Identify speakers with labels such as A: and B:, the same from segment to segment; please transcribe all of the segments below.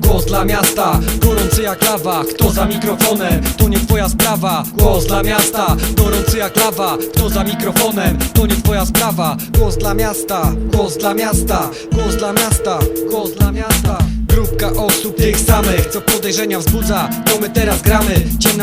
A: Głos dla miasta, gorący jak lawa. Kto za mikrofonem, to nie twoja sprawa. Głos dla miasta, gorący jak lawa. Kto za mikrofonem, to nie twoja sprawa. Głos dla miasta, głos dla miasta Głos dla miasta, głos dla miasta. Grupka osób tych samych, co podejrzenia wzbudza. To my teraz gramy,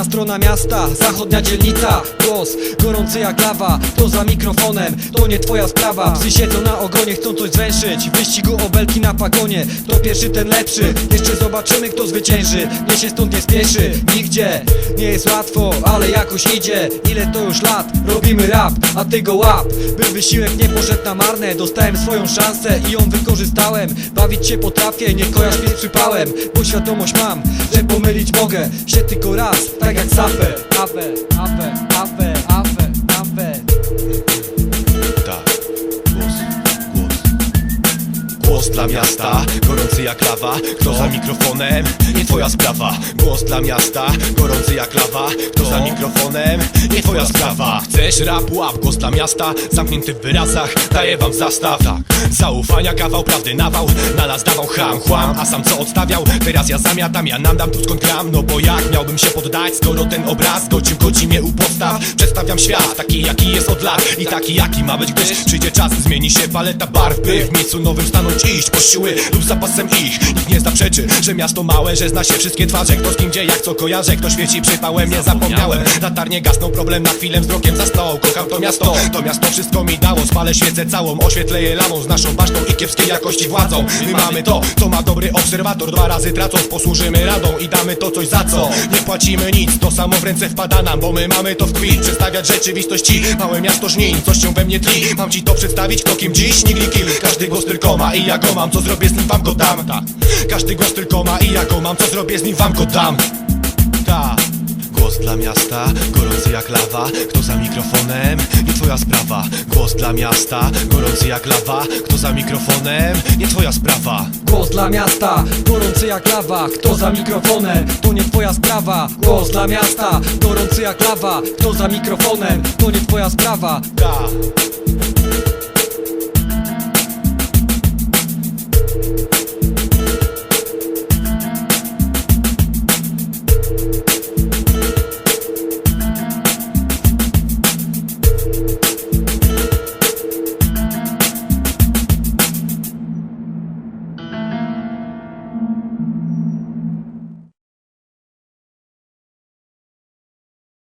A: strona miasta Zachodnia dzielnica, głos gorący jak lawa Kto za mikrofonem, to nie twoja sprawa. Psy siedzą na ogonie, chcą coś zwęszyć W wyścigu obelki na pagonie Kto pierwszy, ten lepszy. Jeszcze zobaczymy, kto zwycięży Nie się stąd nie spieszy, nigdzie Nie jest łatwo, ale jakoś idzie. Ile to już lat, robimy rap A ty go łap, by wysiłek nie poszedł na marne Dostałem swoją szansę i ją wykorzystałem. Bawić się potrafię, nie kojarz mnie z przypałem Bo świadomość mam, że pomylić mogę Się tylko raz, tak jak awe, awe, awe
B: Głos dla miasta, gorący jak lawa Kto za mikrofonem? Nie twoja sprawa. Głos dla miasta, gorący jak lawa Kto za mikrofonem? Nie twoja sprawa. Chcesz rap, łap, głos dla miasta. Zamknięty w wyrazach, daję wam zastaw. Tak, zaufania kawał, prawdy nawał. Na las dawał ham, chłam, a sam co odstawiał? Teraz ja zamiatam, ja nam dam tu skąd gram. No bo jak miałbym się poddać, skoro ten obraz Godził, godzi mnie u podstaw Przedstawiam świat, taki jaki jest od lat. I taki jaki ma być, gdyż przyjdzie czas Zmieni się paleta barw, by w miejscu nowym stanąć iść Po siły lub zapasem ich. Nikt nie zaprzeczy, że miasto małe Że zna się wszystkie twarze, kto z kim gdzie, jak co kojarzę Kto świeci przypałem, nie zapomniałem. Latarnie gasną, problem na chwilę wzrokiem zasnął Kocham to miasto, to miasto wszystko mi dało. Spalę świecę całą, oświetlę je lamą Z naszą basztą i kiepskiej jakości władzą. My mamy to, co ma dobry obserwator. Dwa razy tracąc, posłużymy radą I damy to coś za co, nie płacimy nic To samo w ręce wpada nam, bo my mamy to w krwi Przedstawiać rzeczywistości, małe miasto żnin. Coś się we mnie tli, mam ci to przedstawić Kto kim dziś, nigli kill Każdy głos tylko ma i ja go mam Co zrobię z nim, wam go dam Ta. Każdy głos tylko ma i ja go mam Co zrobię z nim, wam go dam Ta. Głos dla miasta, gorący jak lawa. Kto za mikrofonem? Nie twoja sprawa. Głos dla miasta, gorący jak lawa. Kto za mikrofonem? Nie twoja sprawa.
A: Głos dla miasta, gorący jak lawa. Kto za mikrofonem, to nie twoja sprawa. Głos dla miasta, gorący jak lawa. Kto za mikrofonem, to nie twoja sprawa.
B: Ta.